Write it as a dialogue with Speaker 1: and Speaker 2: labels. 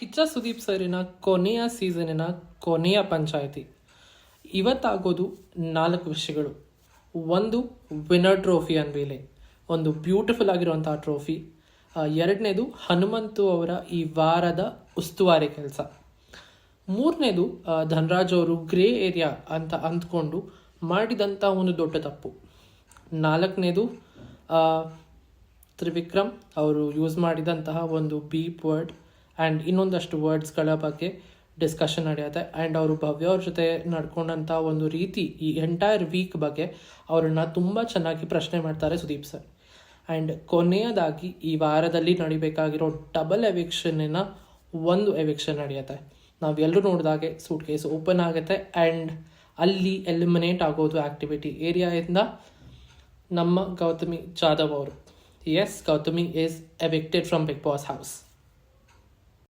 Speaker 1: ಕಿಚ್ಚ ಸುದೀಪ್ ಸರಿನ ಕೊನೆಯ ಸೀಸನಿನ ಕೊನೆಯ ಪಂಚಾಯಿತಿ. ಇವತ್ತಾಗೋದು ನಾಲ್ಕು ವಿಷಯಗಳು. ಒಂದು ವಿನ್ನರ್ ಟ್ರೋಫಿ ಅಂದಮೇಲೆ, ಒಂದು ಬ್ಯೂಟಿಫುಲ್ ಆಗಿರುವಂಥ ಟ್ರೋಫಿ. ಎರಡನೇದು ಹನುಮಂತು ಅವರ ಈ ವಾರದ ಉಸ್ತುವಾರಿ ಕೆಲಸ. ಮೂರನೇದು ಧನರಾಜ್ ಅವರು ಗ್ರೇ ಏರಿಯಾ ಅಂತ ಅಂದ್ಕೊಂಡು ಮಾಡಿದಂಥ ಒಂದು ದೊಡ್ಡ ತಪ್ಪು. ನಾಲ್ಕನೇದು ತ್ರಿವಿಕ್ರಮ್ ಅವರು ಯೂಸ್ ಮಾಡಿದಂತಹ ಒಂದು ಬೀಪ್ ವರ್ಡ್. ಆ್ಯಂಡ್ ಇನ್ನೊಂದಷ್ಟು ವರ್ಡ್ಸ್ಗಳ ಬಗ್ಗೆ ಡಿಸ್ಕಷನ್ ನಡೆಯುತ್ತೆ. ಆ್ಯಂಡ್ ಅವರು ಭವ್ಯ ಅವ್ರ ಜೊತೆ ನಡ್ಕೊಂಡಂಥ ಒಂದು ರೀತಿ ಈ ಎಂಟೈರ್ ವೀಕ್ ಬಗ್ಗೆ ಅವರನ್ನು ತುಂಬ ಚೆನ್ನಾಗಿ ಪ್ರಶ್ನೆ ಮಾಡ್ತಾರೆ ಸುದೀಪ್ ಸರ್ ಆ್ಯಂಡ್ ಕೊನೆಯದಾಗಿ ಈ ವಾರದಲ್ಲಿ ನಡಿಬೇಕಾಗಿರೋ ಡಬಲ್ ಎವಿಕ್ಷನ್ನ ಒಂದು ಎವಿಕ್ಷನ್ ನಡೆಯುತ್ತೆ. ನಾವೆಲ್ಲರೂ ನೋಡಿದಾಗೆ ಸೂಟ್ ಕೇಸ್ ಓಪನ್ ಆಗುತ್ತೆ. ಆ್ಯಂಡ್ ಅಲ್ಲಿ ಎಲಿಮಿನೇಟ್ ಆಗೋದು ಆ್ಯಕ್ಟಿವಿಟಿ ಏರಿಯಾದಿಂದ ನಮ್ಮ ಗೌತಮಿ ಜಾಧವ್ ಅವರು. Yes Gautami is evicted from Bigg Boss house